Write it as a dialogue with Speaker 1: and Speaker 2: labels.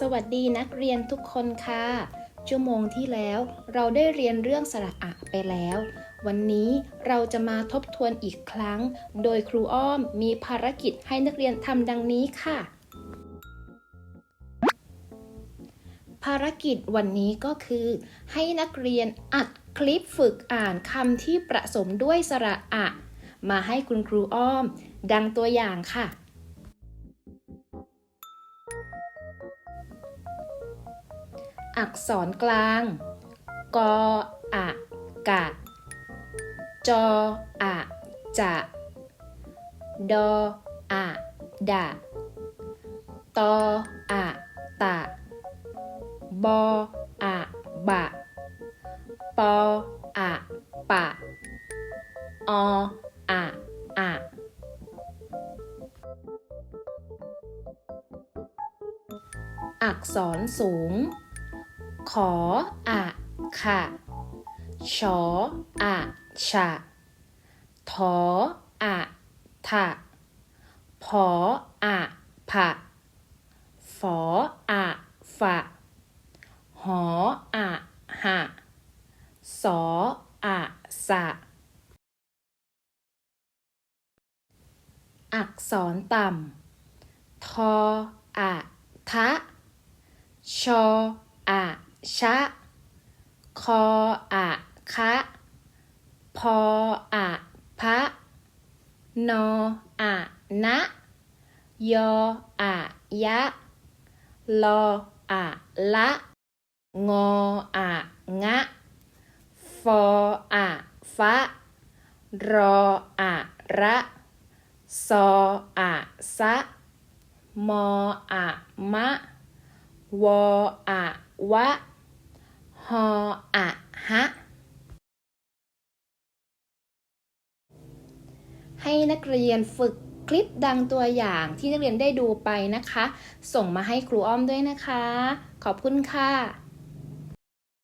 Speaker 1: สวัสดีนักเรียนทุกคนค่ะ ชั่วโมงที่แล้วเราได้เรียนเรื่องสระอะไปแล้ว วันนี้เราจะมาทบทวนอีกครั้ง โดยครูอ้อมมีภารกิจให้นักเรียนทำดังนี้ค่ะ ภารกิจวันนี้ก็คือ ให้นักเรียนอัดคลิปฝึกอ่านคำที่ประสมด้วยสระอะ มาให้คุณครูอ้อม ดังตัวอย่างค่ะ อักษรกลาง กออะกะ จออะจะดออะดะตออะตะ บออะบะ ปออะปะ ออะอะอักษรสูง ขออะค่ะชออะชะทออะทะพออะผะฝออะฝะหออะหะสออะสะ อักษรต่ำ ทออะทะ ชออะ ชะ คออะคะพออะพะ นออะนะ ยออะยะ ลออะละ งออะงะ ฟออะฟะ รออะระซออะสะมออะมะ วออะวะ ออะฮะ ให้นักเรียนฝึกคลิปดังตัวอย่างที่นักเรียนได้ดูไปนะคะ ส่งมาให้ครูอ้อมด้วยนะคะ ขอบคุณค่ะ